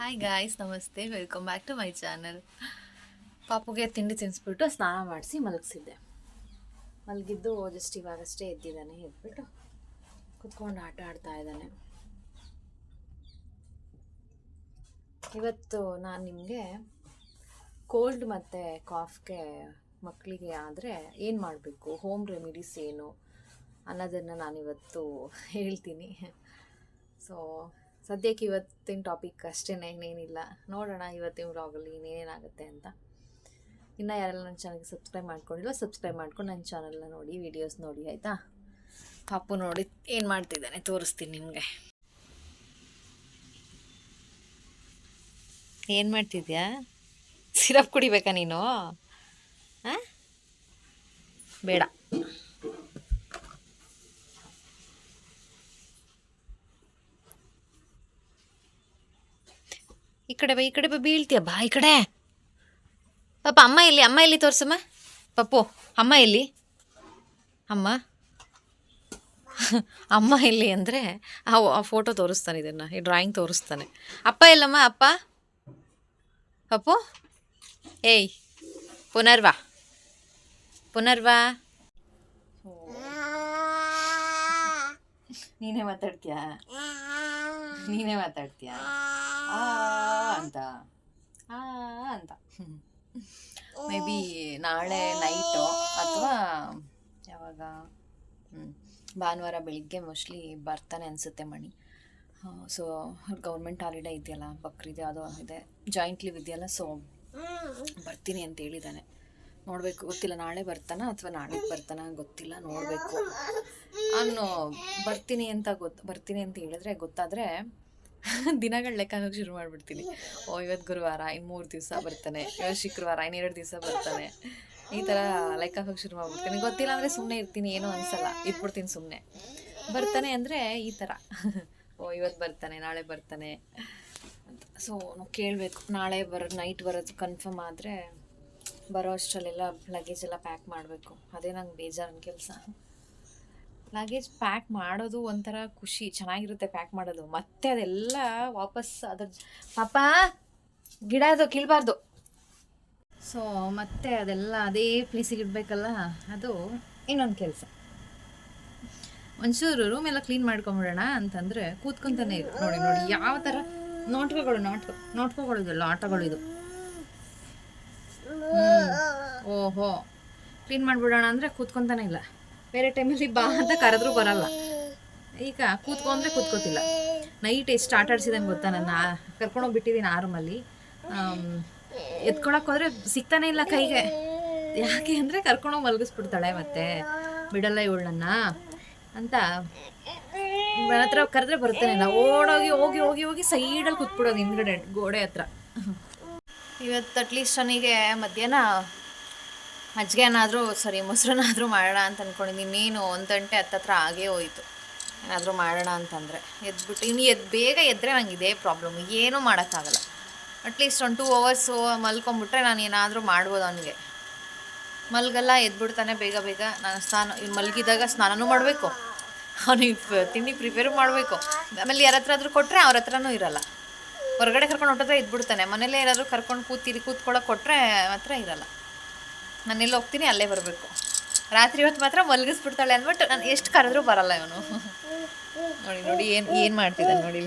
Hi guys namaste. Welcome back to my channel ಪಾಪುಗೆ ತಿಂಡಿ ತಿನ್ನಿಸ್ಬಿಟ್ಟು ಸ್ನಾನ ಮಾಡಿಸಿ ಮಲಗಿಸಿದ್ದೆ. ಮಲಗಿದ್ದು ಜಸ್ಟ್ ಇವಾಗಷ್ಟೇ ಎದ್ದಿದ್ದಾನೆ, ಎದ್ಬಿಟ್ಟು ಕುತ್ಕೊಂಡು ಆಟ ಆಡ್ತಾ ಇದ್ದಾನೆ. ಇವತ್ತು ನಾನು ನಿಮಗೆ ಕೋಲ್ಡ್ ಮತ್ತು ಕಾಫ್ಗೆ ಮಕ್ಕಳಿಗೆ ಆದರೆ ಏನು ಮಾಡಬೇಕು? ಹೋಮ್ ರೆಮಿಡೀಸ್ ಏನು ಅನ್ನೋದನ್ನು ನಾನಿವತ್ತು ಹೇಳ್ತೀನಿ. ಸೊ ಸದ್ಯಕ್ಕೆ ಇವತ್ತಿನ ಟಾಪಿಕ್ ಅಷ್ಟೇ ಇನ್ನೇನಿಲ್ಲ ನೋಡೋಣ ಇವತ್ತಿನ ವ್ಲಾಗಲ್ಲಿ ಇನ್ನೇನಾಗುತ್ತೆ ಅಂತ. ಇನ್ನು ಯಾರೆಲ್ಲ ನನ್ನ ಚಾನಲ್ಗೆ ಸಬ್ಸ್ಕ್ರೈಬ್ ಮಾಡ್ಕೊಂಡಿಲ್ಲ ಸಬ್ಸ್ಕ್ರೈಬ್ ಮಾಡ್ಕೊಂಡು ನನ್ನ ಚಾನಲ್ನ ನೋಡಿ ವೀಡಿಯೋಸ್ ನೋಡಿ, ಆಯಿತಾ? ಪಾಪು ನೋಡಿ ಏನು ಮಾಡ್ತಿದ್ದಾನೆ, ತೋರಿಸ್ತೀನಿ ನಿಮಗೆ. ಏನು ಮಾಡ್ತಿದ್ಯಾ? ಸಿರಪ್ ಕುಡಿಬೇಕಾ ನೀನು? ಹಾಂ ಬೇಡ. ಈ ಕಡೆ ಬಾ, ಈ ಕಡೆ ಬಾ, ಬೀಳ್ತೀಯ? ಬಾ ಈ ಕಡೆ. ಪಾಪ ಅಮ್ಮ ಎಲ್ಲಿ? ಅಮ್ಮ ಎಲ್ಲಿ ತೋರಿಸಮ್ಮ? ಪಪ್ಪು ಅಮ್ಮ ಎಲ್ಲಿ? ಅಮ್ಮ? ಅಮ್ಮ ಎಲ್ಲಿ ಅಂದರೆ ಆ ಫೋಟೋ ತೋರಿಸ್ತಾನೆ ಇದನ್ನು, ಈ ಡ್ರಾಯಿಂಗ್ ತೋರಿಸ್ತಾನೆ. ಅಪ್ಪ ಎಲ್ಲಮ್ಮ, ಅಪ್ಪ? ಪಪ್ಪು ಏಯ್, ಪುನರ್ವಾ. ಪುನರ್ವಾ. ನೀನೇ ಮಾತಾಡ್ತೀಯಾ? ನೀನೇ ಮಾತಾಡ್ತೀಯಾ? ಅಂತ. ಆ ಅಂತ. ಮೇ ಬಿ ನಾಳೆ ನೈಟು ಅಥವಾ ಯಾವಾಗ? ಹ್ಞೂ ಭಾನುವಾರ ಬೆಳಿಗ್ಗೆ ಮೋಸ್ಟ್ಲಿ ಬರ್ತಾನೆ ಅನಿಸುತ್ತೆ ಮಣಿ. ಸೊ ಗೌರ್ಮೆಂಟ್ ಹಾಲಿಡೇ ಇದೆಯಲ್ಲ ಬಕ್ರಿದೆ ಅದು ಇದೆ. ಜಾಯಿಂಟ್ ಲೀವ್ ಇದೆಯಲ್ಲ ಸೊ ಬರ್ತೀನಿ ಅಂತ ಹೇಳಿದ್ದಾನೆ ನೋಡಬೇಕು ಗೊತ್ತಿಲ್ಲ ನಾಳೆ ಬರ್ತಾನ ಅಥವಾ ನಾಳೆ ಬರ್ತಾನ ಗೊತ್ತಿಲ್ಲ ನೋಡಬೇಕು. ಅನ್ನೋ ಬರ್ತೀನಿ ಅಂತ ಗೊತ್ತು ಬರ್ತೀನಿ ಅಂತ ಹೇಳಿದ್ರೆ ಗೊತ್ತಾದರೆ ದಿನಗಳು ಲೆಕ್ಕ ಹಾಕೋಕೆ ಶುರು ಮಾಡಿಬಿಡ್ತೀನಿ. ಓ ಇವತ್ತು ಗುರುವಾರ ಇನ್ನು ಮೂರು ದಿವಸ ಬರ್ತಾನೆ. ಇವತ್ತು ಶುಕ್ರವಾರ ಇನ್ನೆರಡು ದಿವಸ ಬರ್ತಾನೆ. ಈ ಥರ ಲೆಕ್ಕ ಹಾಕೋಕೆ ಶುರು ಮಾಡ್ಬಿಡ್ತೀನಿ. ಗೊತ್ತಿಲ್ಲ ಅಂದರೆ ಸುಮ್ಮನೆ ಇರ್ತೀನಿ, ಏನೂ ಅನಿಸಲ್ಲ. ಇಟ್ಬಿಡ್ತೀನಿ ಸುಮ್ಮನೆ ಬರ್ತಾನೆ ಅಂದರೆ ಈ ಥರ ಓ ಇವತ್ತು ಬರ್ತಾನೆ, ನಾಳೆ ಬರ್ತಾನೆ. ಅಂತ ಸೊ ಕೇಳಬೇಕು. ನಾಳೆ ಬರೋ, ನೈಟ್ ಬರೋದು ಕನ್ಫರ್ಮ್ ಆದರೆ ಬರೋ ಅಷ್ಟರಲ್ಲೆಲ್ಲ ಲಗೇಜ್ ಎಲ್ಲ ಪ್ಯಾಕ್ ಮಾಡಬೇಕು. ಅದೇ ನಂಗೆ ಬೇಜಾರಿನ ಕೆಲಸ. ಲಗೇಜ್ ಪ್ಯಾಕ್ ಮಾಡೋದು ಒಂಥರ ಖುಷಿ, ಚೆನ್ನಾಗಿರುತ್ತೆ ಪ್ಯಾಕ್ ಮಾಡೋದು. ಮತ್ತೆ ಅದೆಲ್ಲ ವಾಪಸ್ ಅದ್ರ ಪಾಪ, ಗಿಡ ಅದು ಕೀಳಬಾರ್ದು. ಸೊ ಮತ್ತೆ ಅದೆಲ್ಲ ಅದೇ ಪ್ಲೇಸಿಗೆ ಇಡಬೇಕಲ್ಲ, ಅದು ಇನ್ನೊಂದು ಕೆಲಸ. ಒಂಚೂರು ರೂಮ್ ಎಲ್ಲ ಕ್ಲೀನ್ ಮಾಡ್ಕೊಂಬಿಡೋಣ ಅಂತಂದರೆ ಕೂತ್ಕೊಂತಾನೆ ಇರು. ನೋಡಿ ನೋಡಿ, ಯಾವ ಥರ ನೋಟ್ಕೋಗಳು, ನೋಟ್ಕೊ ನೋಟ್ಕೋಗಳಿದೆಲ್ಲ ಆಟಗಳು ಇದು. ಓಹೋ. ಕ್ಲೀನ್ ಮಾಡಿಬಿಡೋಣ ಅಂದರೆ ಕೂತ್ಕೊಂತಾನೆ ಇಲ್ಲ. ಬೇರೆ ಟೈಮಲ್ಲಿ ಬಾ ಅಂತ ಕರೆದ್ರೂ ಬರಲ್ಲ. ಈಗ ಕೂತ್ಕೊಂಡ್ರೆ ಕೂತ್ಕೋತಿಲ್ಲ. ನೈಟ್ ಎಷ್ಟು ಆಟ ಆಡ್ಸಿದಂಗೆ ಗೊತ್ತಾ ನನ್ನ? ಕರ್ಕೊಂಡೋಗಿ ಬಿಟ್ಟಿದ್ದೀನಿ ಆರಮಲ್ಲಿ. ಎತ್ಕೊಳಕ್ಕೆ ಹೋದ್ರೆ ಸಿಗ್ತಾನೆ ಇಲ್ಲ ಕೈಗೆ. ಯಾಕೆ ಅಂದರೆ ಕರ್ಕೊಂಡೋಗಿ ಮಲಗಿಸ್ಬಿಡ್ತಾಳೆ ಮತ್ತೆ. ಬಿಡಲ್ಲ ಇವಳನ್ನ ಅಂತ. ನನ್ನ ಹತ್ರ ಕರೆದ್ರೆ ಬರ್ತಾನೆ ಇಲ್ಲ. ಓಡೋಗಿ ಹೋಗಿ ಹೋಗಿ ಹೋಗಿ ಸೈಡಲ್ಲಿ ಕೂತ್ಬಿಡೋದು ಹಿಂದ್ಗಡೆ ಗೋಡೆ ಹತ್ರ. ಇವತ್ತು ಅಟ್ಲೀಸ್ಟ್ ನನಗೆ ಮಧ್ಯಾಹ್ನ ಮಜ್ಜಿಗೆ ಏನಾದರೂ ಸರಿ, ಮೊಸರನ್ನಾದರೂ ಮಾಡೋಣ ಅಂತ ಅಂದ್ಕೊಂಡಿದ್ದೀನಿ ಇನ್ನೇನು ಒಂದು ಗಂಟೆ ಹತ್ತತ್ರ ಆಗೇ ಹೋಯಿತು. ಏನಾದರೂ ಮಾಡೋಣ ಅಂತಂದರೆ. ಎದ್ಬಿಟ್ಟು, ಇನ್ನು ಎದ್ದು ಬೇಗ ಎದ್ದರೆ ನಂಗೆ ಇದೇ ಪ್ರಾಬ್ಲಮ್ ಏನೂ ಮಾಡೋಕ್ಕಾಗಲ್ಲ. ಅಟ್ಲೀಸ್ಟ್ ಒಂದು ಟೂ ಅವರ್ಸು ಮಲ್ಕೊಂಬಿಟ್ರೆ ನಾನು ಏನಾದರೂ ಮಾಡ್ಬೋದು ಅವನಿಗೆ. ಮಲ್ಗಲ್ಲ, ಎದ್ಬಿಡ್ತಾನೆ ಬೇಗ ಬೇಗ. ನಾನು ಸ್ನಾನ ಮಲ್ಗಿದಾಗ ಮಲಗಿದಾಗ ಸ್ನಾನನೂ ಮಾಡಬೇಕು. ಅವನಿಗೆ ತಿಂಡಿ ಪ್ರಿಪೇರು ಮಾಡಬೇಕು. ಆಮೇಲೆ ಯಾರ ಹತ್ರ ಆದರೂ ಕೊಟ್ಟರೆ ಅವ್ರ ಹತ್ರನೂ ಇರಲ್ಲ. ಹೊರಗಡೆ ಕರ್ಕೊಂಡು ಹೊಟ್ಟೋದ್ರೆ ಇದ್ಬಿಡ್ತಾನೆ ಮನೇಲೇ ಯಾರಾದರೂ ಕರ್ಕೊಂಡು ಕೂತಿರಿ ಕೂತ್ಕೊಳ್ಳೋಕೆ ಕೊಟ್ಟರೆ ಮಾತ್ರ ಇರಲ್ಲ. ನಾನೆಲ್ಲಿ ಹೋಗ್ತೀನಿ, ಅಲ್ಲೇ ಬರಬೇಕು. ರಾತ್ರಿ ಹೊತ್ತು ಮಾತ್ರ ಮಲಗಿಸ್ಬಿಡ್ತಾಳೆ ಅಂದ್ಬಿಟ್ಟು ನಾನು ಎಷ್ಟು ಕರೆದ್ರೂ ಬರಲ್ಲ ಇವನು. ನೋಡಿ ನೋಡಿ, ಏನು ಏನು ಮಾಡ್ತಿದ್ದಾನೆ ನೋಡಿ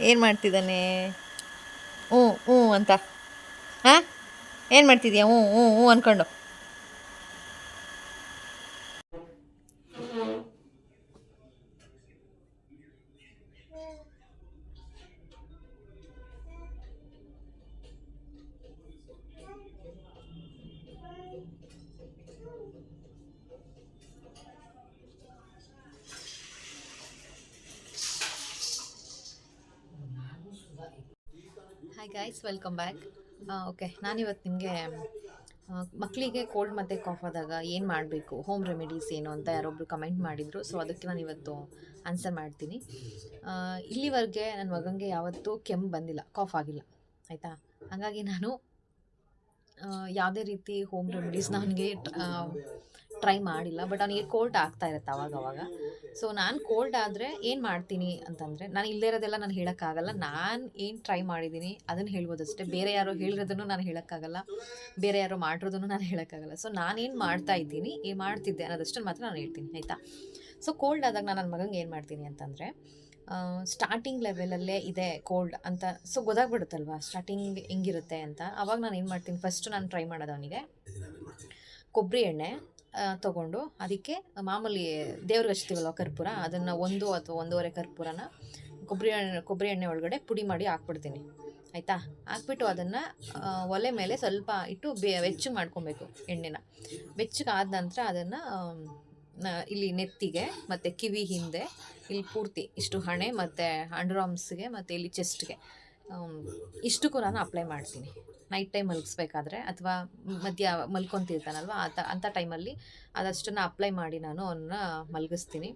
ಏನು ಮಾಡ್ತಿದ್ದಾನೆ? ಹ್ಞೂ ಹ್ಞೂ ಅಂತ. ಹಾಂ? ಏನು ಮಾಡ್ತಿದ್ಯಾ? ಹ್ಞೂ ಹ್ಞೂ ಹ್ಞೂ ಅಂದ್ಕೊಂಡು hi guys welcome back okay ನಾನಿವತ್ತು ನಿಮಗೆ ಮಕ್ಕಳಿಗೆ ಕೋಲ್ಡ್ ಮತ್ತು ಕಾಫ್ ಆದಾಗ ಏನು ಮಾಡಬೇಕು? ಹೋಮ್ ರೆಮಿಡೀಸ್ ಏನು ಅಂತ ಯಾರೊಬ್ಬರು ಕಮೆಂಟ್ ಮಾಡಿದರು ಸೊ ಅದಕ್ಕೆ ನಾನು ಇವತ್ತು ಆನ್ಸರ್ ಮಾಡ್ತೀನಿ ಇಲ್ಲಿವರೆಗೆ ನನ್ನ ಮಗನಿಗೆ ಯಾವತ್ತೂ ಕೆಮ್ಮು ಬಂದಿಲ್ಲ ಕಾಫ್ ಆಗಿಲ್ಲ, ಆಯಿತಾ? ಹಾಗಾಗಿ ನಾನು ಯಾವುದೇ ರೀತಿ ಹೋಮ್ ರೆಮಿಡೀಸ್ ಅವನಿಗೆ ಟ್ರೈ ಮಾಡಿಲ್ಲ ಬಟ್ ಅವನಿಗೆ ಕೋಲ್ಡ್ ಆಗ್ತಾ ಇರುತ್ತೆ ಅವಾಗ ಅವಾಗ. ಸೊ ನಾನು ಕೋಲ್ಡ್ ಆದರೆ ಏನು ಮಾಡ್ತೀನಿ ಅಂತಂದರೆ, ನಾನು ಇಲ್ಲದೇ ಇರೋದೆಲ್ಲ ನಾನು ಹೇಳೋಕ್ಕಾಗಲ್ಲ. ನಾನು ಏನು ಟ್ರೈ ಮಾಡಿದ್ದೀನಿ ಅದನ್ನು ಹೇಳ್ಬೋದಷ್ಟೇ. ಬೇರೆ ಯಾರೋ ಹೇಳಿರೋದನ್ನು ನಾನು ಹೇಳೋಕ್ಕಾಗಲ್ಲ. ಬೇರೆ ಯಾರೋ ಮಾಡಿರೋದನ್ನು ನಾನು ಹೇಳೋಕ್ಕಾಗಲ್ಲ. ಸೊ ನಾನೇನು ಮಾಡ್ತಾ ಇದ್ದೀನಿ ಏನು ಮಾಡ್ತಿದ್ದೆ ಅನ್ನೋದಷ್ಟನ್ನು ಮಾತ್ರ ನಾನು ಹೇಳ್ತೀನಿ, ಆಯಿತಾ? ಸೊ ಕೋಲ್ಡ್ ಆದಾಗ ನಾನು ನನ್ನ ಮಗಂಗೆ ಏನು ಮಾಡ್ತೀನಿ ಅಂತಂದರೆ ಸ್ಟಾರ್ಟಿಂಗ್ ಲೆವೆಲಲ್ಲೇ ಇದೆ ಕೋಲ್ಡ್ ಅಂತ ಸೊ ಗೊತ್ತಾಗ್ಬಿಡುತ್ತಲ್ವಾ? ಸ್ಟಾರ್ಟಿಂಗ್ ಹೆಂಗಿರುತ್ತೆ ಅಂತ. ಅವಾಗ ನಾನು ಏನು ಮಾಡ್ತೀನಿ ಫಸ್ಟ್ ನಾನು ಟ್ರೈ ಮಾಡೋದು ಅವನಿಗೆ. ಕೊಬ್ಬರಿ ಎಣ್ಣೆ ತೊಗೊಂಡು ಅದಕ್ಕೆ ಮಾಮೂಲಿ ದೇವ್ರಿಗೆ ಹಚ್ತೀವಲ್ವ ಕರ್ಪೂರ, ಅದನ್ನು ಒಂದು ಅಥವಾ ಒಂದೂವರೆ ಕರ್ಪೂರನ ಕೊಬ್ಬರಿ ಎಣ್ಣೆ ಕೊಬ್ಬರಿ ಎಣ್ಣೆ ಒಳಗಡೆ ಪುಡಿ ಮಾಡಿ ಹಾಕ್ಬಿಡ್ತೀನಿ. ಆಯಿತಾ? ಹಾಕ್ಬಿಟ್ಟು ಅದನ್ನು ಒಲೆ ಮೇಲೆ ಸ್ವಲ್ಪ ಇಟ್ಟು ಬೆ ಬೆಚ್ಚಗೆ ಮಾಡ್ಕೊಬೇಕು ಎಣ್ಣೆನ. ಬೆಚ್ಚಗೆ ಆದ ನಂತರ ಅದನ್ನು ಇಲ್ಲಿ ನೆತ್ತಿಗೆ ಮತ್ತು ಕಿವಿ ಹಿಂದೆ, ಇಲ್ಲಿ ಪೂರ್ತಿ ಇಷ್ಟು ಹಣೆ ಮತ್ತು ಅಂಡರ್ ಮತ್ತು ಇಲ್ಲಿ ಚೆಸ್ಟ್ಗೆ ಇಷ್ಟಕ್ಕೂ ನಾನು ಅಪ್ಲೈ ಮಾಡ್ತೀನಿ. ನೈಟ್ ಟೈಮ್ ಮಲಗಿಸ್ಬೇಕಾದ್ರೆ ಅಥವಾ ಮಧ್ಯ ಮಲ್ಕೊತಿರ್ತಾನಲ್ವ ಆತ ಅಂಥ ಟೈಮಲ್ಲಿ ಅದಷ್ಟನ್ನು ಅಪ್ಲೈ ಮಾಡಿ ನಾನು ಅವನ್ನ ಮಲಗಿಸ್ತೀನಿ.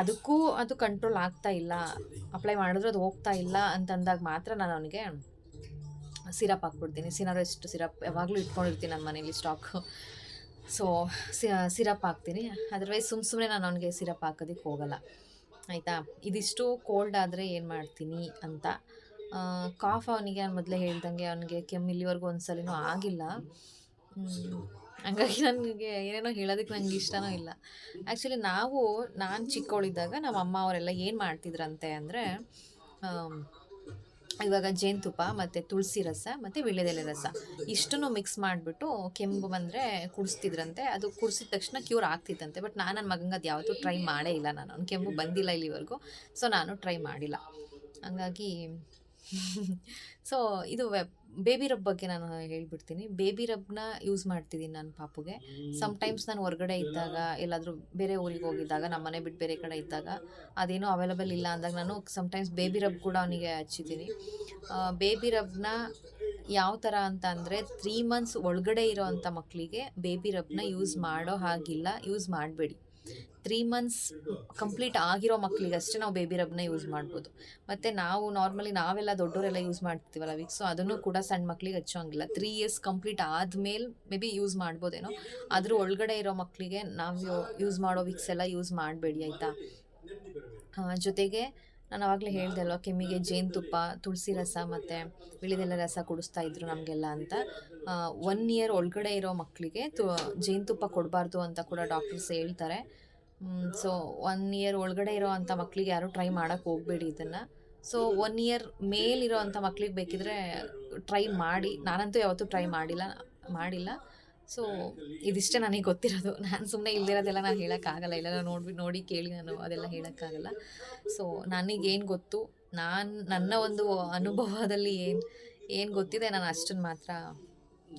ಅದಕ್ಕೂ ಅದು ಕಂಟ್ರೋಲ್ ಆಗ್ತಾ ಇಲ್ಲ. ಅಪ್ಲೈ ಮಾಡಿದ್ರೆ ಅದು ಹೋಗ್ತಾ ಇಲ್ಲ ಅಂತಂದಾಗ ಮಾತ್ರ ನಾನು ಅವನಿಗೆ ಸಿರಪ್ ಹಾಕ್ಬಿಡ್ತೀನಿ. ಸಿನಾರೆಸ್ಟ್ ಸಿರಪ್ ಯಾವಾಗಲೂ ಇಟ್ಕೊಂಡಿರ್ತೀನಿ ನನ್ನ ಮನೇಲಿ ಸ್ಟಾಕ್ ಸೊ ಸಿರಪ್ ಹಾಕ್ತೀನಿ. ಅದರ್ವೈಸ್ ಸುಮ್ಮ ಸುಮ್ಮನೆ ನಾನು ಅವನಿಗೆ ಸಿರಪ್ ಹಾಕೋದಕ್ಕೆ ಹೋಗಲ್ಲ. ಆಯಿತಾ? ಇದಿಷ್ಟು ಕೋಲ್ಡ್ ಆದರೆ ಏನು ಮಾಡ್ತೀನಿ ಅಂತ ಕಾಫ್ ಅವನಿಗೆ ನಾನು ಮೊದಲೇ ಹೇಳ್ದಂಗೆ ಅವನಿಗೆ ಕೆಮ್ಮು ಇಲ್ಲಿವರೆಗೂ ಒಂದು ಸಲಿನೂ ಆಗಿಲ್ಲ. ಹಂಗಾಗಿ ನನಗೆ ಏನೇನೋ ಹೇಳೋದಕ್ಕೆ ನನಗೆ ಇಷ್ಟನೂ ಇಲ್ಲ. ಆ್ಯಕ್ಚುಲಿ ನಾವು, ನಾನು ಚಿಕ್ಕವಳಿದ್ದಾಗ ನಮ್ಮ ಅಮ್ಮ ಅವರೆಲ್ಲ ಏನು ಮಾಡ್ತಿದ್ರಂತೆ ಅಂದರೆ ಇವಾಗ ಜೇನುತುಪ್ಪ ಮತ್ತು ತುಳಸಿ ರಸ ಮತ್ತು ವೀಳ್ಯದೆಲೆ ರಸ ಇಷ್ಟನ್ನು ಮಿಕ್ಸ್ ಮಾಡಿಬಿಟ್ಟು ಕೆಮ್ಮು ಬಂದರೆ ಕುಡಿಸ್ತಿದ್ರಂತೆ. ಅದು ಕುಡಿಸಿದ ತಕ್ಷಣ ಕ್ಯೂರ್ ಆಗ್ತಿತ್ತಂತೆ. ಬಟ್ ನಾನು ನನ್ನ ಮಗಂಗೆ ಅದು ಯಾವತ್ತೂ ಟ್ರೈ ಮಾಡೇ ಇಲ್ಲ ನಾನು. ಅವ್ನು ಕೆಮ್ಮು ಬಂದಿಲ್ಲ ಇಲ್ಲಿವರೆಗೂ. ಸೊ ನಾನು ಟ್ರೈ ಮಾಡಿಲ್ಲ. ಹಂಗಾಗಿ ಸೊ ಇದು ಬೇಬಿ ರಬ್ ಬಗ್ಗೆ ನಾನು ಹೇಳ್ಬಿಡ್ತೀನಿ. ಬೇಬಿ ರಬ್ನ ಯೂಸ್ ಮಾಡ್ತಿದ್ದೀನಿ ನಾನು ಪಾಪುಗೆ. ಸಮ್ಟೈಮ್ಸ್ ನಾನು ಹೊರಗಡೆ ಇದ್ದಾಗ ಎಲ್ಲಾದರೂ ಬೇರೆ ಊರಿಗೆ ಹೋಗಿದ್ದಾಗ ನಮ್ಮ ಮನೆ ಬಿಟ್ಟು ಬೇರೆ ಕಡೆ ಇದ್ದಾಗ ಅದೇನೂ ಅವೈಲಬಲ್ ಇಲ್ಲ ಅಂದಾಗ ನಾನು ಸಮ್ಟೈಮ್ಸ್ ಬೇಬಿ ರಬ್ ಕೂಡ ಅವನಿಗೆ ಹಚ್ಚಿದ್ದೀನಿ. ಬೇಬಿ ರಬ್ನ ಯಾವ ಥರ ಅಂತ ಅಂದರೆ ತ್ರೀ ಮಂತ್ಸ್ ಒಳಗಡೆ ಇರೋ ಅಂಥ ಮಕ್ಕಳಿಗೆ ಬೇಬಿ ರಬ್ನ ಯೂಸ್ ಮಾಡೋ ಹಾಗಿಲ್ಲ. ಯೂಸ್ ಮಾಡಬೇಡಿ. ತ್ರೀ ಮಂತ್ಸ್ ಕಂಪ್ಲೀಟ್ ಆಗಿರೋ ಮಕ್ಕಳಿಗಷ್ಟೇ ನಾವು ಬೇಬಿ ರಬ್ನ ಯೂಸ್ ಮಾಡ್ಬೋದು. ಮತ್ತು ನಾವು ನಾರ್ಮಲಿ ನಾವೆಲ್ಲ ದೊಡ್ಡವರೆಲ್ಲ ಯೂಸ್ ಮಾಡ್ತೀವಲ್ಲ ವಿಕ್ಸು ಅದನ್ನು ಕೂಡ ಸಣ್ಣ ಮಕ್ಕಳಿಗೆ ಹಚ್ಚೋಂಗಿಲ್ಲ. ತ್ರೀ ಇಯರ್ಸ್ ಕಂಪ್ಲೀಟ್ ಆದಮೇಲೆ ಮೇ ಬಿ ಯೂಸ್ ಮಾಡ್ಬೋದೇನೋ. ಅದ್ರ ಒಳಗಡೆ ಇರೋ ಮಕ್ಕಳಿಗೆ ನಾವು ಯೂಸ್ ಮಾಡೋ ವಿಕ್ಸ್ ಎಲ್ಲ ಯೂಸ್ ಮಾಡಬೇಡಿ, ಆಯಿತಾ? ಜೊತೆಗೆ ನಾನು ಆವಾಗಲೇ ಹೇಳ್ದೆ ಅಲ್ವಾ, ಕೆಮ್ಮಿಗೆ ಜೇನುತುಪ್ಪ ತುಳಸಿ ರಸ ಮತ್ತು ವಿಳಿದೆಲ್ಲ ರಸ ಕುಡಿಸ್ತಾ ಇದ್ರು ನಮಗೆಲ್ಲ ಅಂತ. ಒನ್ ಇಯರ್ ಒಳಗಡೆ ಇರೋ ಮಕ್ಕಳಿಗೆ ತು ಜೇನುತುಪ್ಪ ಕೊಡಬಾರ್ದು ಅಂತ ಕೂಡ ಡಾಕ್ಟರ್ಸ್ ಹೇಳ್ತಾರೆ. ಸೊ ಒನ್ ಇಯರ್ ಒಳಗಡೆ ಇರೋ ಅಂಥ ಮಕ್ಳಿಗೆ ಯಾರೂ ಟ್ರೈ ಮಾಡೋಕ್ಕೆ ಹೋಗಬೇಡಿ ಇದನ್ನು. ಸೊ ಒನ್ ಇಯರ್ ಮೇಲಿರೋ ಅಂಥ ಮಕ್ಳಿಗೆ ಬೇಕಿದ್ರೆ ಟ್ರೈ ಮಾಡಿ. ನಾನಂತೂ ಯಾವತ್ತೂ ಟ್ರೈ ಮಾಡಿಲ್ಲ ಮಾಡಿಲ್ಲ. ಸೊ ಇದಿಷ್ಟೇ ನನಗೆ ಗೊತ್ತಿರೋದು. ನಾನು ಸುಮ್ಮನೆ ಇಲ್ದಿರೋದೆಲ್ಲ ನಾನು ಹೇಳೋಕ್ಕಾಗಲ್ಲ. ಇಲ್ಲ ನೋಡಿ ನೋಡಿ ಕೇಳಿ ನಾನು ಅದೆಲ್ಲ ಹೇಳೋಕ್ಕಾಗಲ್ಲ. ಸೊ ನನಗೇನು ಗೊತ್ತು? ನಾನು, ನನ್ನ ಒಂದು ಅನುಭವದಲ್ಲಿ ಏನು ಏನು ಗೊತ್ತಿದೆ ನಾನು ಅಷ್ಟನ್ನು ಮಾತ್ರ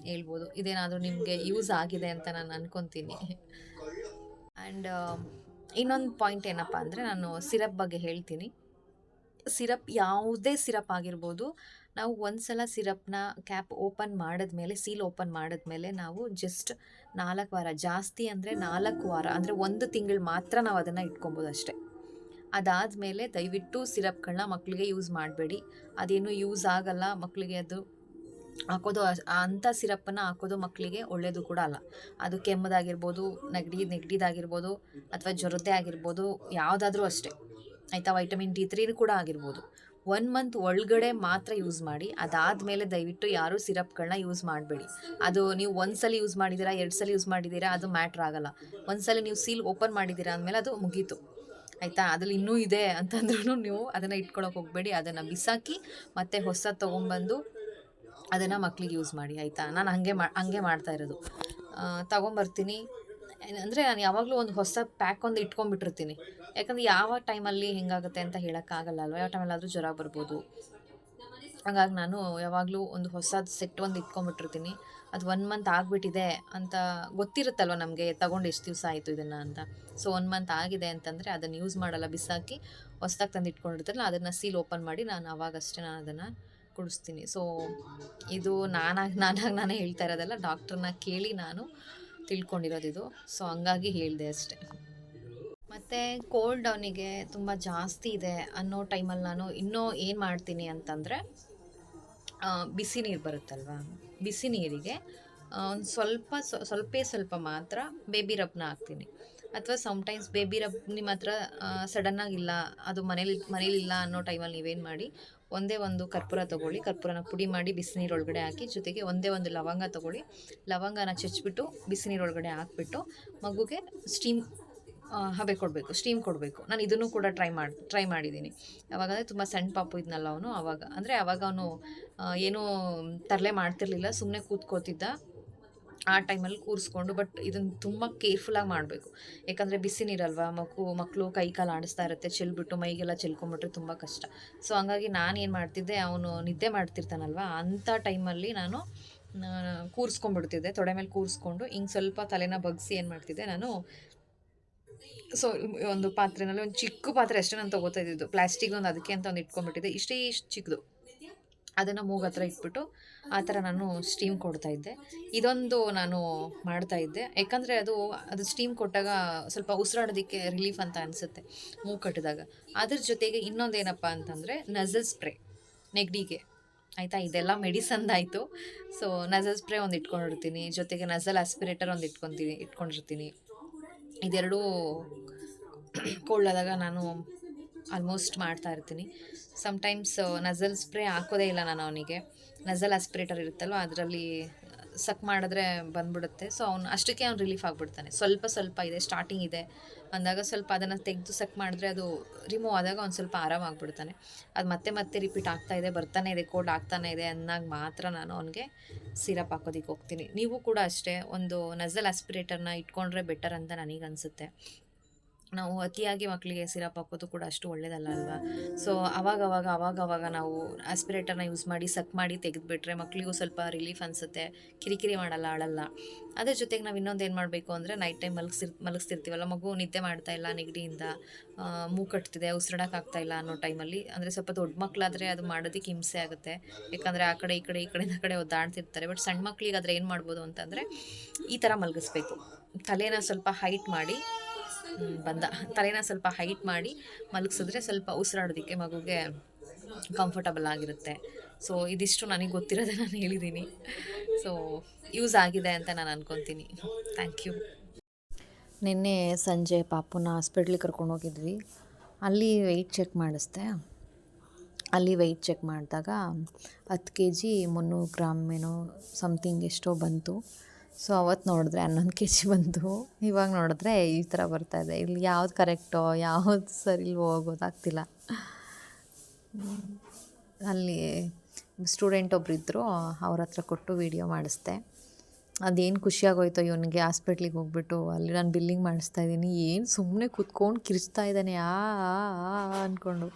ಹೇಳ್ಬೋದು. ಇದೇನಾದರೂ ನಿಮಗೆ ಯೂಸ್ ಆಗಿದೆ ಅಂತ ನಾನು ಅನ್ಕೊತೀನಿ. ಆ್ಯಂಡ್ ಇನ್ನೊಂದು ಪಾಯಿಂಟ್ ಏನಪ್ಪ ಅಂದರೆ ನಾನು ಸಿರಪ್ ಬಗ್ಗೆ ಹೇಳ್ತೀನಿ. ಸಿರಪ್ ಯಾವುದೇ ಸಿರಪ್ ಆಗಿರ್ಬೋದು, ನಾವು ಒಂದು ಸಲ ಸಿರಪ್ನ ಕ್ಯಾಪ್ ಓಪನ್ ಮಾಡಿದ್ಮೇಲೆ ಸೀಲ್ ಓಪನ್ ಮಾಡಿದ್ಮೇಲೆ ನಾವು ಜಸ್ಟ್ ನಾಲ್ಕು ವಾರ, ಜಾಸ್ತಿ ಅಂದರೆ ನಾಲ್ಕು ವಾರ, ಅಂದರೆ ಒಂದು ತಿಂಗಳು ಮಾತ್ರ ನಾವು ಅದನ್ನು ಇಟ್ಕೊಬೋದು ಅಷ್ಟೇ. ಅದಾದಮೇಲೆ ದಯವಿಟ್ಟು ಸಿರಪ್ಗಳನ್ನ ಮಕ್ಕಳಿಗೆ ಯೂಸ್ ಮಾಡಬೇಡಿ. ಅದೇನು ಯೂಸ್ ಆಗಲ್ಲ ಮಕ್ಕಳಿಗೆ ಅದು. ಹಾಕೋದು ಅಂಥ ಸಿರಪ್ಪನ್ನು ಹಾಕೋದು ಮಕ್ಕಳಿಗೆ ಒಳ್ಳೆಯದು ಕೂಡ ಅಲ್ಲ. ಅದು ಕೆಮ್ಮದಾಗಿರ್ಬೋದು, ನೆಗಡಿ, ನೆಗಡಿದಾಗಿರ್ಬೋದು ಅಥವಾ ಜ್ವರದ್ದೇ ಆಗಿರ್ಬೋದು, ಯಾವುದಾದ್ರೂ ಅಷ್ಟೇ. ಆಯಿತಾ? ವೈಟಮಿನ್ ಡಿ ತ್ರೀನು ಕೂಡ ಆಗಿರ್ಬೋದು. ಒನ್ ಮಂತ್ ಒಳಗಡೆ ಮಾತ್ರ ಯೂಸ್ ಮಾಡಿ, ಅದಾದಮೇಲೆ ದಯವಿಟ್ಟು ಯಾರೂ ಸಿರಪ್ಗಳನ್ನ ಯೂಸ್ ಮಾಡಬೇಡಿ. ಅದು ನೀವು ಒಂದು ಸಲ ಯೂಸ್ ಮಾಡಿದ್ದೀರಾ ಎರಡು ಸಲ ಯೂಸ್ ಮಾಡಿದ್ದೀರಾ ಅದು ಮ್ಯಾಟ್ರ್ ಆಗಲ್ಲ. ಒಂದು ಸಲ ನೀವು ಸೀಲ್ ಓಪನ್ ಮಾಡಿದ್ದೀರಾ ಅಂದಮೇಲೆ ಅದು ಮುಗೀತು. ಆಯಿತಾ? ಅದ್ರಲ್ಲಿ ಇನ್ನೂ ಇದೆ ಅಂತಂದ್ರೂ ನೀವು ಅದನ್ನು ಇಟ್ಕೊಳಕ್ಕೆ ಹೋಗಬೇಡಿ. ಅದನ್ನು ಬಿಸಾಕಿ ಮತ್ತೆ ಹೊಸ ತೊಗೊಂಬಂದು ಅದನ್ನು ಮಕ್ಳಿಗೆ ಯೂಸ್ ಮಾಡಿ, ಆಯಿತಾ? ನಾನು ಹಾಗೆ ಮಾ, ಹಂಗೆ ಮಾಡ್ತಾ ಇರೋದು. ತೊಗೊಂಬರ್ತೀನಿ. ಅಂದರೆ ನಾನು ಯಾವಾಗಲೂ ಒಂದು ಹೊಸ ಪ್ಯಾಕ್ ಒಂದು ಇಟ್ಕೊಂಡ್ಬಿಟ್ಟಿರ್ತೀನಿ. ಯಾಕಂದರೆ ಯಾವ ಟೈಮಲ್ಲಿ ಹೆಂಗಾಗುತ್ತೆ ಅಂತ ಹೇಳೋಕ್ಕಾಗಲ್ಲ ಅಲ್ವಾ? ಯಾವ ಟೈಮಲ್ಲಾದರೂ ಜ್ವರ ಬರ್ಬೋದು. ಹಾಗಾಗಿ ನಾನು ಯಾವಾಗಲೂ ಒಂದು ಹೊಸ ಸೆಟ್ ಒಂದು ಇಟ್ಕೊಂಡ್ಬಿಟ್ಟಿರ್ತೀನಿ. ಅದು ಒನ್ ಮಂತ್ ಆಗಿಬಿಟ್ಟಿದೆ ಅಂತ ಗೊತ್ತಿರುತ್ತಲ್ವ ನಮಗೆ, ತಗೊಂಡು ಎಷ್ಟು ದಿವಸ ಆಯಿತು ಇದನ್ನು ಅಂತ? ಸೊ ಒನ್ ಮಂತ್ ಆಗಿದೆ ಅಂತಂದರೆ ಅದನ್ನು ಯೂಸ್ ಮಾಡಲ್ಲ. ಬಿಸಾಕಿ ಹೊಸದಾಗಿ ತಂದು ಇಟ್ಕೊಂಡಿರ್ತಾರಲ್ಲ ಅದನ್ನು ಸೀಲ್ ಓಪನ್ ಮಾಡಿ ನಾನು ಅವಾಗಷ್ಟೇ ನಾನು ಅದನ್ನು ಕುಡಿಸ್ತೀನಿ. ಸೊ ಇದು ನಾನಾಗಿ ನಾನಾಗಿ ನಾನೇ ಹೇಳ್ತಾ ಇರೋದಲ್ಲ ಡಾಕ್ಟ್ರನ್ನ ಕೇಳಿ ನಾನು ತಿಳ್ಕೊಂಡಿರೋದಿದು ಸೊ ಹಂಗಾಗಿ ಹೇಳಿದೆ ಅಷ್ಟೆ. ಮತ್ತು ಕೋಲ್ಡ್ ಅವನಿಗೆ ತುಂಬ ಜಾಸ್ತಿ ಇದೆ ಅನ್ನೋ ಟೈಮಲ್ಲಿ ನಾನು ಇನ್ನೂ ಏನು ಮಾಡ್ತೀನಿ ಅಂತಂದರೆ ಬಿಸಿ ನೀರು ಬರುತ್ತಲ್ವಾ? ಬಿಸಿ ನೀರಿಗೆ ಒಂದು ಸ್ವಲ್ಪ ಸ್ವಲ್ಪ ಸ್ವಲ್ಪೇ ಸ್ವಲ್ಪ ಮಾತ್ರ ಬೇಬಿ ರಬ್ನ ಹಾಕ್ತೀನಿ. ಅಥವಾ ಸಮ್ಟೈಮ್ಸ್ ಬೇಬಿ ರಬ್ ನಿಮ್ಮ ಹತ್ರ ಸಡನ್ನಾಗಿಲ್ಲ ಅದು ಮನೇಲಿ, ಮನೇಲಿಲ್ಲ ಅನ್ನೋ ಟೈಮಲ್ಲಿ ನೀವೇನು ಮಾಡಿ ಒಂದೇ ಒಂದು ಕರ್ಪೂರ ತೊಗೊಳ್ಳಿ, ಕರ್ಪೂರನ ಪುಡಿ ಮಾಡಿ ಬಿಸಿನೀರೊಳಗಡೆ ಹಾಕಿ, ಜೊತೆಗೆ ಒಂದೇ ಒಂದು ಲವಂಗ ತೊಗೊಳ್ಳಿ. ಲವಂಗನ ಚಚ್ಚಿಬಿಟ್ಟು ಬಿಸಿನೀರೊಳಗಡೆ ಹಾಕ್ಬಿಟ್ಟು ಮಗುಗೆ ಸ್ಟೀಮ್ ಹಬೆ ಕೊಡಬೇಕು ಸ್ಟೀಮ್ ಕೊಡಬೇಕು. ನಾನು ಇದನ್ನು ಕೂಡ ಟ್ರೈ ಮಾಡಿ ಟ್ರೈ ಮಾಡಿದ್ದೀನಿ. ಯಾವಾಗಂದರೆ ತುಂಬ ಸಣ್ಣ ಪಾಪು ಇದ್ನಲ್ಲ ಅವನು ಆವಾಗ ಅಂದರೆ ಅವಾಗ ಅವನು ಏನೂ ತರಲೆ ಮಾಡ್ತಿರ್ಲಿಲ್ಲ ಸುಮ್ಮನೆ ಕೂತ್ಕೋತಿದ್ದ. ಆ ಟೈಮಲ್ಲಿ ಕೂರಿಸ್ಕೊಂಡು, ಬಟ್ ಇದನ್ನು ತುಂಬ ಕೇರ್ಫುಲ್ಲಾಗಿ ಮಾಡಬೇಕು. ಯಾಕಂದರೆ ಬಿಸಿ ನೀರಲ್ವಾ, ಮಗು ಮಕ್ಕಳು ಕೈ ಕಾಲು ಆಡಿಸ್ತಾ ಇರುತ್ತೆ, ಚೆಲ್ಬಿಟ್ಟು ಮೈಗೆಲ್ಲ ಚೆಲ್ಕೊಂಬಿಟ್ರೆ ತುಂಬ ಕಷ್ಟ. ಸೊ ಹಂಗಾಗಿ ನಾನು ಏನು ಮಾಡ್ತಿದ್ದೆ, ಅವನು ನಿದ್ದೆ ಮಾಡ್ತಿರ್ತಾನಲ್ವ ಅಂಥ ಟೈಮಲ್ಲಿ ನಾನು ಕೂರಿಸ್ಕೊಂಡ್ಬಿಡ್ತಿದ್ದೆ ತೊಡೆ ಮೇಲೆ ಕೂರಿಸ್ಕೊಂಡು, ಹಿಂಗೆ ಸ್ವಲ್ಪ ತಲೆನ ಬಗ್ಸಿ ಏನು ಮಾಡ್ತಿದ್ದೆ ನಾನು, ಸೊ, ಒಂದು ಪಾತ್ರೆನಲ್ಲಿ, ಒಂದು ಚಿಕ್ಕ ಪಾತ್ರೆ ಅಷ್ಟೇ ನಾನು ತೊಗೋತಾ ಇದ್ದಿದ್ದು ಪ್ಲಾಸ್ಟಿಕ್ ಒಂದು ಅದಕ್ಕೆ ಅಂತ ಒಂದು ಇಟ್ಕೊಂಡ್ಬಿಟ್ಟಿದ್ದೆ, ಇಷ್ಟೇ ಇಷ್ಟು ಚಿಕ್ಕದು ಅದನ್ನು ಮೂಗ ಹತ್ರ ಇಟ್ಬಿಟ್ಟು ಆ ಥರ ನಾನು ಸ್ಟೀಮ್ ಕೊಡ್ತಾ ಇದ್ದೆ. ಇದೊಂದು ನಾನು ಮಾಡ್ತಾ ಇದ್ದೆ. ಯಾಕಂದರೆ ಅದು ಅದು ಸ್ಟೀಮ್ ಕೊಟ್ಟಾಗ ಸ್ವಲ್ಪ ಉಸಿರಾಡೋದಕ್ಕೆ ರಿಲೀಫ್ ಅಂತ ಅನಿಸುತ್ತೆ ಮೂಗು ಕಟ್ಟಿದಾಗ. ಅದ್ರ ಜೊತೆಗೆ ಇನ್ನೊಂದು ಏನಪ್ಪ ಅಂತಂದರೆ ನಜಲ್ ಸ್ಪ್ರೇ ನೆಗಡಿಗೆ. ಆಯಿತಾ? ಇದೆಲ್ಲ ಮೆಡಿಸನ್ದಾಯಿತು ಸೊ ನಜಲ್ ಸ್ಪ್ರೇ ಒಂದು ಇಟ್ಕೊಂಡಿರ್ತೀನಿ. ಜೊತೆಗೆ ನಜಲ್ ಆಸ್ಪಿರೇಟರ್ ಒಂದು ಇಟ್ಕೊತೀನಿ, ಇಟ್ಕೊಂಡಿರ್ತೀನಿ. ಇದೆರಡೂ ಕೊಳ್ಳಾದಾಗ ನಾನು ಆಲ್ಮೋಸ್ಟ್ ಮಾಡ್ತಾ ಇರ್ತೀನಿ. ಸಮ್ಟೈಮ್ಸ್ ನಜಲ್ ಸ್ಪ್ರೇ ಹಾಕೋದೇ ಇಲ್ಲ ನಾನು ಅವನಿಗೆ. ನಜಲ್ ಆಸ್ಪಿರೇಟರ್ ಇರುತ್ತಲ್ವ, ಅದರಲ್ಲಿ ಸಕ್ ಮಾಡಿದ್ರೆ ಬಂದ್ಬಿಡುತ್ತೆ. ಸೊ ಅವ್ನು, ಅಷ್ಟಕ್ಕೆ ಅವ್ನು ರಿಲೀಫ್ ಆಗಿಬಿಡ್ತಾನೆ. ಸ್ವಲ್ಪ ಸ್ವಲ್ಪ ಇದೆ ಸ್ಟಾರ್ಟಿಂಗ್ ಇದೆ. ಅಂದಾಗ ಸ್ವಲ್ಪ ಅದನ್ನು ತೆಗೆದು ಸಕ್ ಮಾಡಿದ್ರೆ ಅದು ರಿಮೂವ್ ಆದಾಗ ಅವ್ನು ಸ್ವಲ್ಪ ಆರಾಮಾಗ್ಬಿಡ್ತಾನೆ ಅದು ಮತ್ತೆ ಮತ್ತೆ ರಿಪೀಟ್ ಆಗ್ತಾ ಇದೆ, ಬರ್ತಾನೆ ಇದೆ ಕೋಲ್ಡ್ ಆಗ್ತಾನೆ ಇದೆ ಅಂದಾಗ ಮಾತ್ರ ನಾನು ಅವನಿಗೆ ಸಿರಪ್ ಹಾಕೋದಕ್ಕೆ ಹೋಗ್ತೀನಿ. ನೀವು ಕೂಡ ಅಷ್ಟೇ ಒಂದು ನಜಲ್ ಆಸ್ಪಿರೇಟರ್ನ ಇಟ್ಕೊಂಡ್ರೆ ಬೆಟರ್ ಅಂತ ನನಗೆ ಅನಿಸುತ್ತೆ. ನಾವು ಅತಿಯಾಗಿ ಮಕ್ಕಳಿಗೆ ಸಿರಪ್ ಹಾಕೋದು ಕೂಡ ಅಷ್ಟು ಒಳ್ಳೇದಲ್ಲ ಅಲ್ವಾ? ಸೊ ಅವಾಗ ಅವಾಗ ನಾವು ಆಸ್ಪಿರೇಟರ್ನ ಯೂಸ್ ಮಾಡಿ ಸಕ್ ಮಾಡಿ ತೆಗೆದುಬಿಟ್ರೆ ಮಕ್ಕಳಿಗೂ ಸ್ವಲ್ಪ ರಿಲೀಫ್ ಅನಿಸುತ್ತೆ. ಕಿರಿಕಿರಿ ಮಾಡಲ್ಲ ಆಳಲ್ಲ ಅದ್ರ ಜೊತೆಗೆ ನಾವು ಇನ್ನೊಂದು ಏನು ಮಾಡಬೇಕು ಅಂದರೆ ನೈಟ್ ಟೈಮ್ ಮಲಗಿಸಿರ್, ಮಲಗಿಸ್ತಿರ್ತೀವಲ್ಲ, ಮಗು ನಿದ್ದೆ ಮಾಡ್ತಾ ಇಲ್ಲ ನೆಗಡಿಯಿಂದ ಮೂ ಕಟ್ತಿದೆ ಇಲ್ಲ ಅನ್ನೋ ಟೈಮಲ್ಲಿ ಅಂದರೆ ಸ್ವಲ್ಪ ದೊಡ್ಡ ಮಕ್ಕಳಾದರೆ ಅದು ಮಾಡೋದಕ್ಕೆ ಹಿಂಸೆ ಆಗುತ್ತೆ. ಯಾಕಂದರೆ ಆ ಕಡೆ, ಈ ಕಡೆ, ಈ ಕಡೆಯಿಂದ ಕಡೆ ಒದ್ದಾಡ್ತಿರ್ತಾರೆ. ಬಟ್ ಸಣ್ಣ ಮಕ್ಕಳಿಗೆ ಆದರೆ ಏನು ಮಾಡ್ಬೋದು ಅಂತಂದರೆ ಈ ಥರ ಮಲಗಿಸ್ಬೇಕು. ತಲೆನ ಸ್ವಲ್ಪ ಹೈಟ್ ಮಾಡಿ ಬಂದ. ತಲೆನ ಸ್ವಲ್ಪ ಹೈಟ್ ಮಾಡಿ ಮಲಗಿಸಿದ್ರೆ ಸ್ವಲ್ಪ ಉಸಿರಾಡೋದಕ್ಕೆ ಮಗುಗೆ ಕಂಫರ್ಟಬಲ್ ಆಗಿರುತ್ತೆ. ಸೊ ಇದಿಷ್ಟು ನನಗೆ ಗೊತ್ತಿರೋದೇ ನಾನು ಹೇಳಿದ್ದೀನಿ ಸೊ ಯೂಸ್ ಆಗಿದೆ ಅಂತ ನಾನು ಅನ್ಕೊತೀನಿ. ಥ್ಯಾಂಕ್ ಯು ನಿನ್ನೆ ಸಂಜೆ ಪಾಪುನ ಹಾಸ್ಪಿಟ್ಲಿಗೆ ಕರ್ಕೊಂಡು ಹೋಗಿದ್ವಿ. ಅಲ್ಲಿ ವೆಯ್ಟ್ ಚೆಕ್ ಮಾಡಿಸ್ದೆ. ಅಲ್ಲಿ ವೆಯ್ಟ್ ಚೆಕ್ ಮಾಡಿದಾಗ ಹತ್ತು ಕೆ ಜಿ ಮುನ್ನೂರು ಗ್ರಾಮ್ ಏನೋ ಸಮಥಿಂಗ್ ಎಷ್ಟೋ ಬಂತು. ಸೊ ಅವತ್ತು ನೋಡಿದ್ರೆ ಹನ್ನೊಂದು ಕೆ ಜಿ ಬಂತು ಇವಾಗ ನೋಡಿದ್ರೆ ಈ ಥರ ಇದೆ. ಇಲ್ಲಿ ಯಾವ್ದು ಕರೆಕ್ಟೋ, ಯಾವ್ದು ಸರಿ ಇಲ್ವೋ ಗೊತ್ತಾಗ್ತಿಲ್ಲ. ಅಲ್ಲಿ ಸ್ಟೂಡೆಂಟ್ ಒಬ್ರು ಇದ್ದರು ಅವ್ರ ಹತ್ರ ಕೊಟ್ಟು ವೀಡಿಯೋ ಮಾಡಿಸ್ದೆ. ಅದೇನು ಖುಷಿಯಾಗೋಯ್ತೋ ಇವನಿಗೆ ಹಾಸ್ಪಿಟ್ಲಿಗೆ ಹೋಗ್ಬಿಟ್ಟು, ಅಲ್ಲಿ ನಾನು ಬಿಲ್ಲಿಂಗ್ ಮಾಡಿಸ್ತಾ ಇದ್ದೀನಿ. ಏನು ಸುಮ್ಮನೆ ಕೂತ್ಕೊಂಡು ಕಿರಿಚ್ತಾ ಇದ್ದಾನೆ ಆ ಅಂದ್ಕೊಂಡು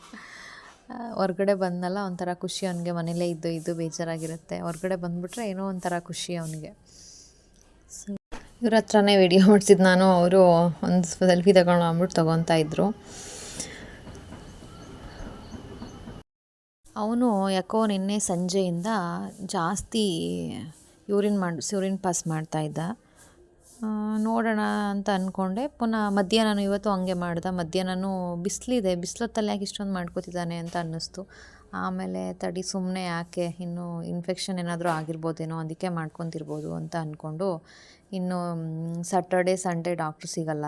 ಹೊರ್ಗಡೆ ಬಂದಲ್ಲ ಒಂಥರ ಖುಷಿ ಅವನಿಗೆ. ಮನೇಲೇ ಇದ್ದು ಇದ್ದು ಬೇಜಾರಾಗಿರುತ್ತೆ. ಹೊರ್ಗಡೆ ಬಂದುಬಿಟ್ರೆ ಏನೋ ಒಂಥರ ಖುಷಿ ಅವನಿಗೆ. ಸೊ ಇವ್ರ ಹತ್ರನೇ ವಿಡಿಯೋ ಮಾಡಿಸಿದ್ದು ನಾನು ಅವರು ಒಂದು ಸೆಲ್ಫಿ ತಗೊಂಡು ಅಂದ್ಬಿಟ್ಟು ತೊಗೊತಾ ಇದ್ರು. ಅವನು ಯಾಕೋ ನಿನ್ನೆ ಸಂಜೆಯಿಂದ ಜಾಸ್ತಿ ಯೂರಿನ್ ಮಾಡಿ ಯೂರಿನ್ ಪಾಸ್ ಮಾಡ್ತಾ ಆ, ನೋಡೋಣ ಅಂತ ಅಂದ್ಕೊಂಡೆ ಪುನಃ ಮಧ್ಯಾಹ್ನನೂ ಇವತ್ತು ಹಂಗೆ ಮಾಡ್ದೆ. ಮಧ್ಯಾಹ್ನನೂ ಬಿಸಿಲಿದೆ. ಬಿಸಿಲೊತ್ತಲ್ಲಿ ಯಾಕೆ ಇಷ್ಟೊಂದು ಮಾಡ್ಕೋತಿದ್ದಾನೆ ಅಂತ ಅನ್ನಿಸ್ತು. ಆಮೇಲೆ ತಡಿ ಸುಮ್ಮನೆ ಯಾಕೆ ಇನ್ನು ಇನ್ಫೆಕ್ಷನ್ ಏನಾದರೂ ಆಗಿರ್ಬೋದೇನೋ ಅದಕ್ಕೆ ಮಾಡ್ಕೊತಿರ್ಬೋದು ಅಂತ ಅಂದ್ಕೊಂಡು ಇನ್ನು ಸ್ಯಾಟರ್ಡೇ ಸಂಡೇ ಡಾಕ್ಟ್ರು ಸಿಗಲ್ಲ.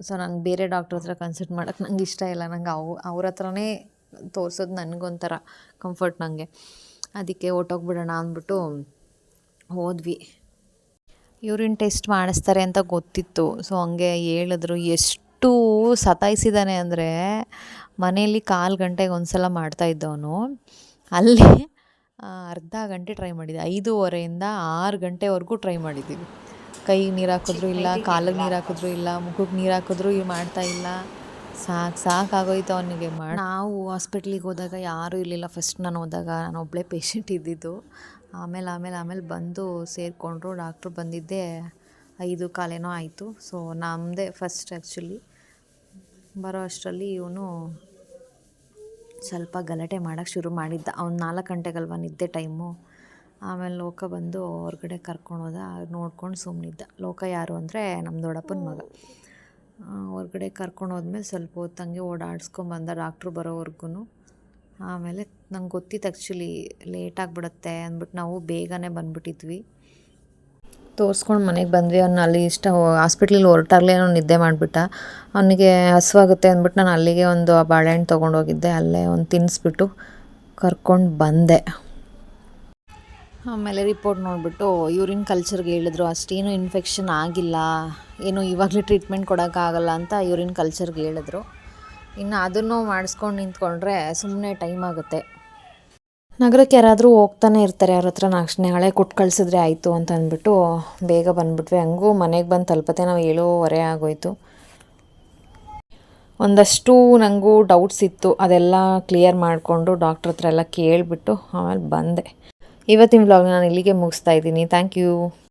ಸೊ ನಂಗೆ ಬೇರೆ ಡಾಕ್ಟ್ರ್ ಹತ್ರ ಕನ್ಸಲ್ಟ್ ಮಾಡೋಕ್ಕೆ ನಂಗೆ ಇಷ್ಟ ಇಲ್ಲ. ನಂಗೆ ಅವು, ಅವ್ರ ಹತ್ರನೇ ತೋರಿಸೋದು ನನಗೊಂಥರ ಕಂಫರ್ಟ್ ನನಗೆ ಅದಕ್ಕೆ ಹೊರ್ಟೋಗ್ಬಿಡೋಣ ಅಂದ್ಬಿಟ್ಟು ಹೋದ್ವಿ. ಯೂರಿನ್ ಟೆಸ್ಟ್ ಮಾಡಿಸ್ತಾರೆ ಅಂತ ಗೊತ್ತಿತ್ತು. ಸೊ ಹಂಗೆ ಹೇಳಿದ್ರು. ಎಷ್ಟು ಸತಾಯಿಸಿದ್ದಾನೆ ಅಂದರೆ ಮನೇಲಿ ಕಾಲು ಗಂಟೆಗೆ ಒಂದು ಸಲ ಮಾಡ್ತಾ ಇದ್ದವನು. ಅಲ್ಲಿ ಅರ್ಧ ಗಂಟೆ ಟ್ರೈ ಮಾಡಿದ್ದೆ ಐದೂವರೆಯಿಂದ ಆರು ಗಂಟೆವರೆಗೂ ಟ್ರೈ ಮಾಡಿದ್ದೀವಿ. ಕೈಗೆ ನೀರು ಹಾಕಿದ್ರು ಇಲ್ಲ ಕಾಲಿಗೆ ನೀರು ಹಾಕಿದ್ರು ಇಲ್ಲ ಮುಖಕ್ಕೆ ನೀರು ಹಾಕಿದ್ರು ಇವು ಮಾಡ್ತಾ ಇಲ್ಲ. ಸಾಕು ಸಾಕಾಗೋಯ್ತು ಅವನಿಗೆ ಮಾಡಿ ನಾವು ಹಾಸ್ಪಿಟ್ಲಿಗೆ ಹೋದಾಗ ಯಾರೂ ಇರಲಿಲ್ಲ. ಫಸ್ಟ್ ನಾನು ಹೋದಾಗ ನಾನು ಒಬ್ಬಳೇ ಪೇಷಂಟ್ ಇದ್ದಿದ್ದು. ಆಮೇಲೆ ಆಮೇಲೆ ಆಮೇಲೆ ಬಂದು ಸೇರಿಕೊಂಡ್ರು. ಡಾಕ್ಟ್ರು ಬಂದಿದ್ದೆ ಐದು ಕಾಲೇನೋ ಆಯಿತು. ಸೊ ನಮ್ಮದೇ ಫಸ್ಟ್ ಆ್ಯಕ್ಚುಲಿ ಬರೋ ಅಷ್ಟರಲ್ಲಿ ಇವನು ಸ್ವಲ್ಪ ಗಲಾಟೆ ಮಾಡೋಕ್ಕೆ ಶುರು ಮಾಡಿದ್ದ. ಅವ್ನು ನಾಲ್ಕು ಗಂಟೆಗಲ್ವ ನಿದ್ದೆ ಟೈಮು. ಆಮೇಲೆ ಲೋಕ ಬಂದು ಹೊರಗಡೆ ಕರ್ಕೊಂಡು ಹೋದ. ನೋಡ್ಕೊಂಡು ಸುಮ್ಮನಿದ್ದ ಲೋಕ ಯಾರು ಅಂದರೆ ನಮ್ಮ ದೊಡ್ಡಪ್ಪನ ಮಗ. ಹೊರಗಡೆ ಕರ್ಕೊಂಡು ಹೋದ್ಮೇಲೆ ಸ್ವಲ್ಪ ಹೊತ್ತಂಗೆ ಓಡಾಡ್ಸ್ಕೊಂಬಂದ ಡಾಕ್ಟ್ರು ಬರೋವರೆಗೂ ಆಮೇಲೆ ನಂಗೆ ಗೊತ್ತಿತ್ತು ಆ್ಯಕ್ಚುಲಿ ಲೇಟ್ ಆಗಿಬಿಡುತ್ತೆ ಅಂದ್ಬಿಟ್ಟು ನಾವು ಬೇಗನೆ ಬಂದ್ಬಿಟ್ಟಿದ್ವಿ. ತೋರಿಸ್ಕೊಂಡು ಮನೆಗೆ ಬಂದ್ವಿ. ಅವ್ನ ಅಲ್ಲಿ ಇಷ್ಟ ಹಾಸ್ಪಿಟ್ಲಿಗೆ ಹೊರಟಾಗಲೇ ಅವ್ನು ನಿದ್ದೆ ಮಾಡಿಬಿಟ್ಟ. ಅವನಿಗೆ ಹಸುವಾಗುತ್ತೆ ಅಂದ್ಬಿಟ್ಟು ನಾನು ಅಲ್ಲಿಗೆ ಒಂದು ಬಾಳೆಹಣ್ಣು ತೊಗೊಂಡೋಗಿದ್ದೆ. ಅಲ್ಲೇ ಒಂದು ತಿನ್ನಿಸ್ಬಿಟ್ಟು ಕರ್ಕೊಂಡು ಬಂದೆ. ಆಮೇಲೆ ರಿಪೋರ್ಟ್ ನೋಡಿಬಿಟ್ಟು ಯೂರಿನ್ ಕಲ್ಚರ್ಗೆ ಹೇಳಿದ್ರು, ಅಷ್ಟೇನು ಇನ್ಫೆಕ್ಷನ್ ಆಗಿಲ್ಲ. ಏನು ಇವಾಗಲೇ ಟ್ರೀಟ್ಮೆಂಟ್ ಕೊಡೋಕ್ಕಾಗಲ್ಲ ಅಂತ ಯೂರಿನ್ ಕಲ್ಚರ್ಗೆ ಹೇಳಿದ್ರು. ಇನ್ನು ಅದನ್ನು ಮಾಡಿಸ್ಕೊಂಡು ನಿಂತ್ಕೊಂಡ್ರೆ ಸುಮ್ಮನೆ ಟೈಮ್ ಆಗುತ್ತೆ. ನಗರಕ್ಕೆ ಯಾರಾದರೂ ಹೋಗ್ತಾನೆ ಇರ್ತಾರೆ ಅವ್ರ ಹತ್ರ ನಾಲ್ಕು ಹಳೆ ಕೊಟ್ಟು ಕಳಿಸಿದ್ರೆ ಆಯಿತು ಅಂತ ಅಂದ್ಬಿಟ್ಟು ಬೇಗ ಬಂದ್ಬಿಟ್ವಿ. ಹಂಗೂ ಮನೆಗೆ ಬಂದು ತಲುಪತ್ತೆ. ನಾವು ಏಳುವರೆ ಆಗೋಯ್ತು. ಒಂದಷ್ಟು ನನಗೂ ಡೌಟ್ಸ್ ಇತ್ತು. ಅದೆಲ್ಲ ಕ್ಲಿಯರ್ ಮಾಡಿಕೊಂಡು ಡಾಕ್ಟ್ರ್ ಹತ್ರ ಎಲ್ಲ ಕೇಳಿಬಿಟ್ಟು ಆಮೇಲೆ ಬಂದೆ. ಇವತ್ತಿನ ಬ್ಲಾಗ್ ನಾನು ಇಲ್ಲಿಗೆ ಮುಗಿಸ್ತಾ ಇದ್ದೀನಿ. Thank you